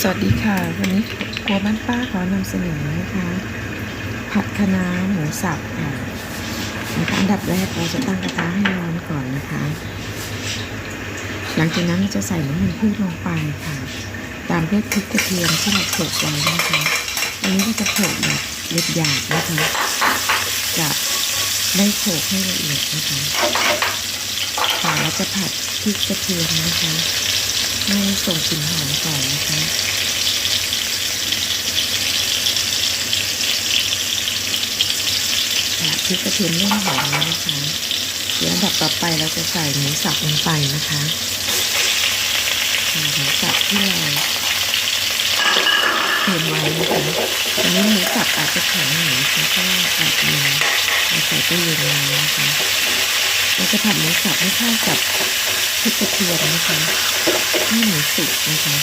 สวัสดีค่ะ วันนี้ครัวบ้านป้าขอนำเสนอนะคะ ผัดคะน้าหมูสับค่ะนะคะอันดับแรกเราจะตั้งกระทะให้ร้อนก่อนนะคะ หลังจากนั้นเราจะใส่น้ำมันพืชลงไปค่ะ ตามด้วยพริกกระเทียมที่เราโขลกไว้นะคะอันนี้เราจะโขลกแบบเล็บหยาบนะคะจะไม่โขลกให้ละเอียดนะคะค่ะเราจะผัดพริกกระเทียมนะคะ ให้ส่งกลิ่นหอมก่อนนะคะค่ะพริกกระเทียมเริ่มหอมแล้วนะคะ เดี๋ยวอันดับต่อไปเราจะใส่หมูสับลงไปนะคะหมูสับที่เราเตรียมไว้นะคะอันนี้หมูสับอาจจะแข็งหน่อยนะคะเพราะว่าอาจจะเราใส่ตู้เย็นไว้นะคะเราจะผัดหมูสับให้เข้ากับ ริกกระเทียมนะคะให้หมูสุกนะคะ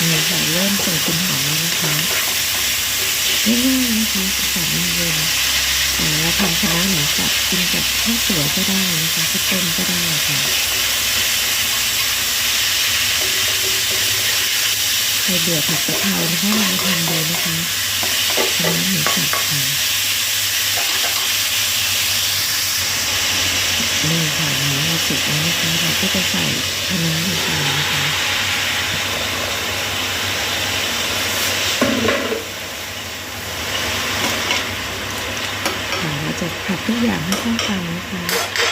นี่ค่ะเริ่มส่งกลิ่นหอมแล้วนะคะง่ายๆนะคะสามเย็นแต่เราทำคณะหมูสับกินกับข้าวสวยก็ได้นะคะข้าวต้มก็ได้ค่ะใครเบื่อผัดกะเพรานะคะลองทำดูนะคะคณะน้าหมูสับค่ะ นี่ค่ะหมูเราสุกแล้วนะคะเราก็จะใส่คะน้าลงไปนะคะค่ะเราจะผัดทุกอย่างให้เข้ากันนะคะ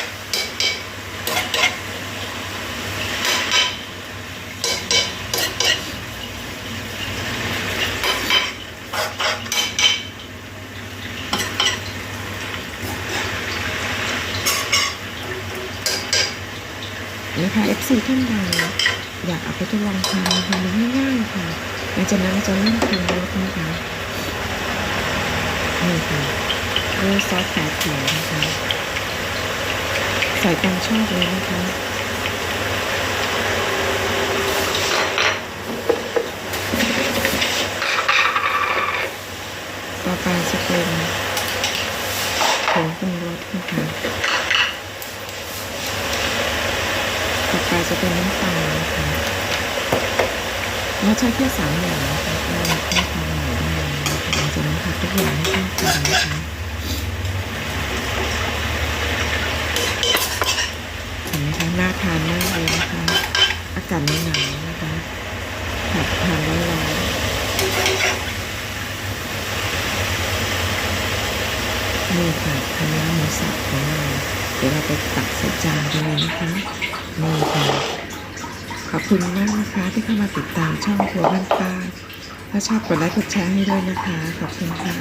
นะคะ FC ท่านใดอยากเอาไปทดลองทำนะคะมันง่ายๆค่ะหลังจากนั้นจะเริ่มปรุงรสนะคะนี่ค่ะด้วยซอสขาเขียวนะคะใส่ตามชอบเลยนะคะต่อไปจะเป็นผงปรุงรสนะคะ ต่อไป จะเป็นน้ำตาลนะคะเราใช้แค่สามอย่างนะคะก็ให้ความหวาได้หลังจากนั้นผัดทุกอย่างให้เข้ากันนะคะเห็นไหมคะน่าทานมากเลยนะคะ อากาศหนาวนะคะผัดทานร้อนๆนี่ค่ะคณะหมูสับของเราเดี๋ยวเราไปตักใส่จานกันเลยนะคะ นี่ค่ะ ขอบคุณมากนะคะที่เข้ามาติดตามช่องครัวบ้านป้าถ้าชอบกดไลค์กดแชร์ให้ด้วยนะคะ ขอบคุณค่ะ